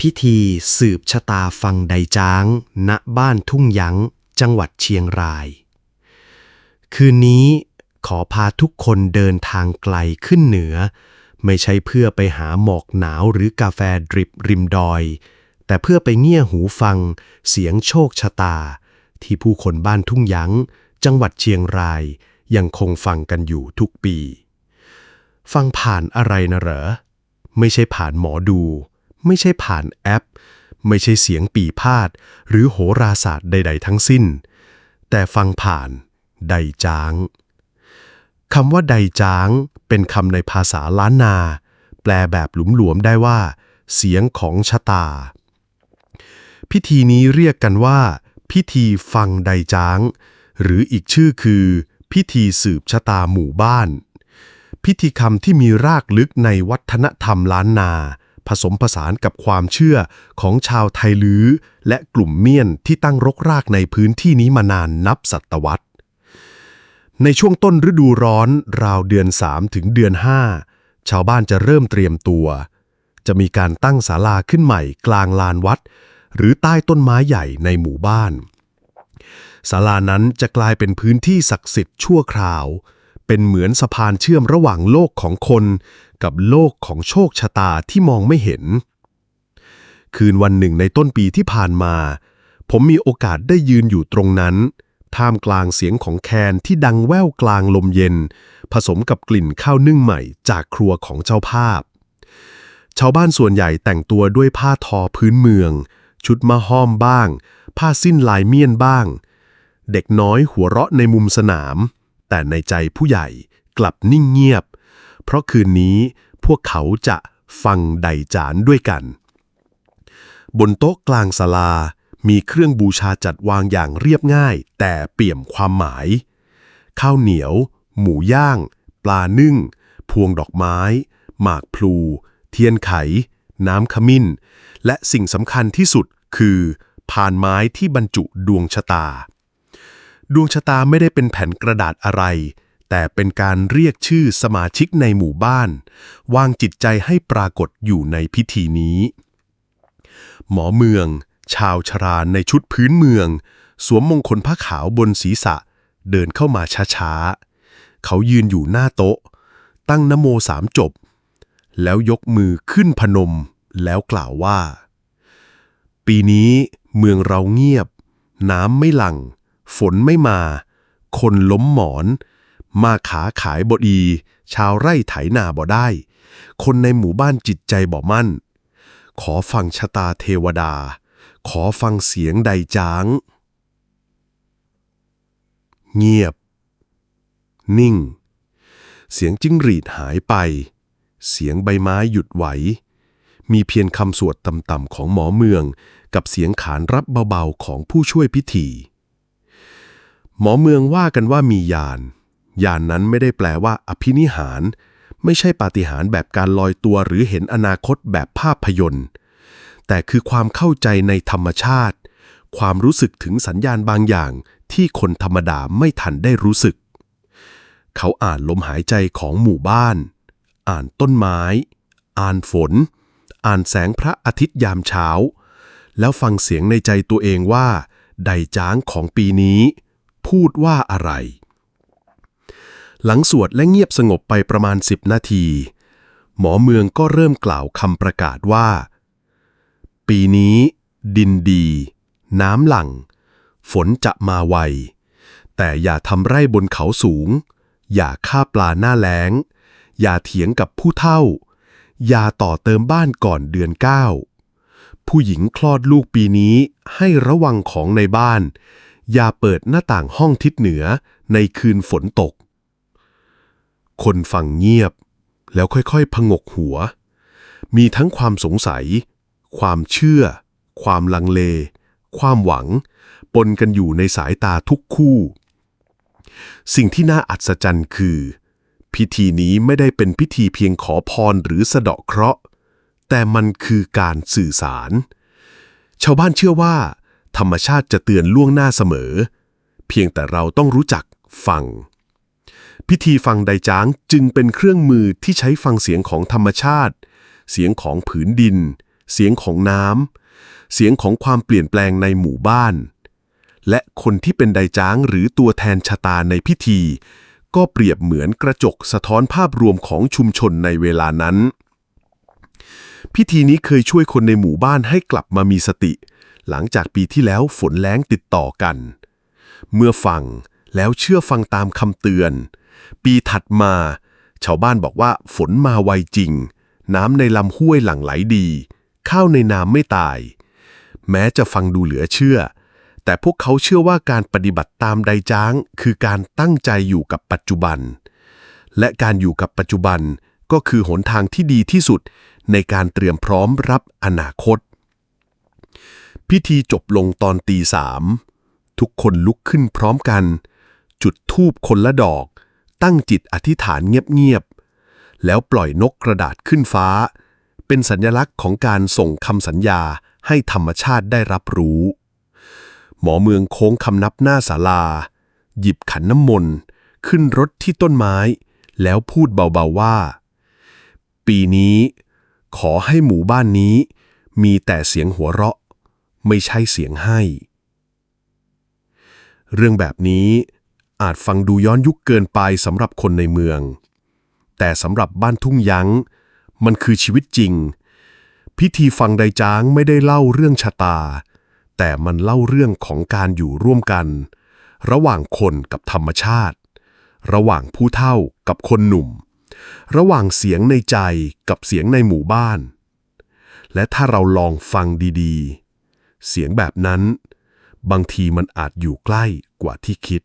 พิธีสืบชะตาฟังใดจ้าง ณ บ้านทุ่งยั้ง จังหวัดเชียงราย คืนนี้ขอพาทุกคนเดินทางไกลขึ้นเหนือ ไม่ใช่เพื่อไปหาหมอกหนาวหรือกาแฟดริบริมดอย แต่เพื่อไปเงี่ยหูฟัง เสียงโชคชะตา ที่ผู้คนบ้านทุ่งยั้ง จังหวัดเชียงราย ยังคงฟังกันอยู่ทุกปี ฟังผ่านอะไรนะเหรอ ไม่ใช่ผ่านหมอดู ไม่ใช่ผ่านแอป ไม่ใช่เสียงปีพาด หรือโหราศาสตร์ใด ๆ ทั้งสิ้น แต่ฟังผ่านใดจ้างคำว่าใดจ้างเป็นคำในภาษาล้านนา แปลแบบหลุมๆได้ว่า เสียงของชะตา พิธีนี้เรียกกันว่า พิธีฟังใดจ้าง หรืออีกชื่อคือ พิธีสืบชะตาหมู่บ้าน พิธีกรรมที่มีรากลึกในวัฒนธรรมล้านนา ผสมผสานกับความเชื่อของชาวไทลือ และกลุ่มเมียนที่ตั้งรกรากในพื้นที่นี้มานานนับศตวรรษ ในช่วงต้นฤดูร้อนราวเดือน 3 ถึงเดือน 5 ชาวบ้านจะเริ่มเตรียมตัว จะมีการตั้งศาลาขึ้นใหม่กลางลานวัด หรือใต้ต้นไม้ใหญ่ในหมู่บ้านศาลานั้นจะกลายเป็นพื้นที่ศักดิ์สิทธิ์ชั่วคราว เป็นเหมือนสะพานเชื่อมระหว่างโลกของคน กับโลกของโชคชะตาที่มองไม่เห็น คืนวันหนึ่งในต้นปีที่ผ่านมา ผมมีโอกาสได้ยืนอยู่ตรงนั้น ท่ามกลางเสียงของแคนที่ดังแว่วกลางลมเย็น ผสมกับกลิ่นข้าวนึ่งใหม่จากครัวของเจ้าภาพ ชาวบ้านส่วนใหญ่แต่งตัวด้วยผ้าทอพื้นเมือง ชุดมะห้อมบ้าง ผ้าสิ้นลายเมียนบ้าง เด็กน้อยหัวเราะในมุมสนาม แต่ในใจผู้ใหญ่กลับนิ่งเงียบ เพราะคืนนี้พวกเขาจะฟังใดจานด้วยกัน บนโต๊ะกลางศาลา มีเครื่องบูชาจัดวางอย่างเรียบง่าย แต่เปี่ยมความหมาย ข้าวเหนียว หมูย่าง ปลานึ่ง พวงดอกไม้ หมากพลู เทียนไข น้ำขมิ้น และสิ่งสำคัญที่สุดคือพานไม้ที่บรรจุดวงชะตา ดวงชะตาไม่ได้เป็นแผ่นกระดาษอะไร แต่เป็นการเรียกชื่อสมาชิกในหมู่บ้าน วางจิตใจให้ปรากฏอยู่ในพิธีนี้ หมอเมือง ชาวชราในชุดพื้นเมือง สวมมงคลผ้าขาวบนศีรษะ เดินเข้ามาช้าๆ เขายืนอยู่หน้าโต๊ะ ตั้งนโมสามจบ แล้วยกมือขึ้นพนมแล้วกล่าวว่า ปีนี้เมืองเราเงียบ น้ำไม่หลัง ฝนไม่มา คนล้มหมอน มาขาขายบดี ชาวไร่ไถนาบ่ได้ คนในหมู่บ้านจิตใจบ่มั่น ขอฟังชะตาเทวดา ขอฟังเสียงใดจ้าง เงียบ นิ่ง เสียงจิ้งหรีดหายไป เสียงใบไม้หยุดไหว มีเพียงคำสวดต่ำๆของหมอเมือง กับเสียงขานรับเบาๆของผู้ช่วยพิธีหมอเมืองว่ากันว่ามียาน ยานนั้นไม่ได้แปลว่า อภินิหาร ไม่ใช่ปาฏิหาริย์แบบการลอยตัวหรือเห็นอนาคตแบบภาพยนตร์ แต่คือความเข้าใจในธรรมชาติ ความรู้สึกถึงสัญญาณบางอย่างที่คนธรรมดาไม่ทันได้รู้สึก เขาอ่านลมหายใจของหมู่บ้าน อ่านต้นไม้ อ่านฝน อ่านแสงพระอาทิตย์ยามเช้า แล้วฟังเสียงในใจตัวเองว่า ใดจ้างของปีนี้ พูดว่าอะไร หลังสวดและเงียบสงบไปประมาณสิบนาที หมอเมืองก็เริ่มกล่าวคำประกาศว่า ปีนี้ ดินดี น้ำหลั่ง ฝนจะมาไว แต่อย่าทำไร่บนเขาสูง อย่าฆ่าปลาหน้าแล้ง อย่าเถียงกับผู้เฒ่า อย่าต่อเติมบ้านก่อนเดือนเก้าผู้หญิงคลอดลูกปีนี้ให้ระวังของในบ้าน อย่าเปิดหน้าต่างห้องทิศเหนือในคืนฝนตก คนฟังเงียบ แล้วค่อยๆ พงกหัว มีทั้งความสงสัย ความเชื่อ ความลังเล ความหวัง ปนกันอยู่ในสายตาทุกคู่ สิ่งที่น่าอัศจรรย์คือ พิธีนี้ไม่ได้เป็นพิธีเพียงขอพรหรือสะเดาะเคราะห์ แต่มันคือการสื่อสาร ชาวบ้านเชื่อว่า ธรรมชาติจะเตือนล่วงหน้าเสมอ เพียงแต่เราต้องรู้จักฟัง พิธีฟังไดจ้างจึงเป็นเครื่องมือที่ใช้ฟังเสียงของธรรมชาติ เสียงของผืนดิน เสียงของน้ำเสียงของความเปลี่ยนแปลงในหมู่บ้าน และคนที่เป็นไดจ้างหรือตัวแทนชะตาในพิธี ก็เปรียบเหมือนกระจกสะท้อนภาพรวมของชุมชนในเวลานั้น พิธีนี้เคยช่วยคนในหมู่บ้านให้กลับมามีสติ หลังจากปีที่แล้วฝนแล้งติดต่อกัน เมื่อฟังแล้วเชื่อฟังตามคำเตือน ปีถัดมา ชาวบ้านบอกว่าฝนมาไวจริง น้ำในลำห้วยหลั่งไหลดี ข้าวในน้ำไม่ตาย แม้จะฟังดูเหลือเชื่อ แต่พวกเขาเชื่อว่าการปฏิบัติตามไดจ้าง คือการตั้งใจอยู่กับปัจจุบัน และการอยู่กับปัจจุบันก็คือหนทางที่ดีที่สุดในการเตรียมพร้อมรับอนาคต พิธีจบลงตอนตีสามทุกคนลุกขึ้นพร้อมกัน จุดธูปคนละดอก ตั้งจิตอธิษฐานเงียบๆ แล้วปล่อยนกกระดาษขึ้นฟ้า เป็นสัญลักษณ์ของการส่งคำสัญญาให้ธรรมชาติได้รับรู้ หมอเมืองโค้งคำนับหน้าศาลา หยิบขันน้ำมนต์ ขึ้นรถที่ต้นไม้ แล้วพูดเบาๆว่า ปีนี้ ขอให้หมู่บ้านนี้ มีแต่เสียงหัวเราะ ไม่ใช่เสียงให้ เรื่องแบบนี้ อาจฟังดูย้อนยุคเกินไปสำหรับคนในเมือง แต่สำหรับบ้านทุ่งยั้ง มันคือชีวิตจริง พิธีฟังไดจ้างไม่ได้เล่าเรื่องชะตา แต่มันเล่าเรื่องของการอยู่ร่วมกัน ระหว่างคนกับธรรมชาติ ระหว่างผู้เฒ่ากับคนหนุ่ม ระหว่างเสียงในใจกับเสียงในหมู่บ้าน และถ้าเราลองฟังดีๆ เสียงแบบนั้น บางทีมันอาจอยู่ใกล้กว่าที่คิด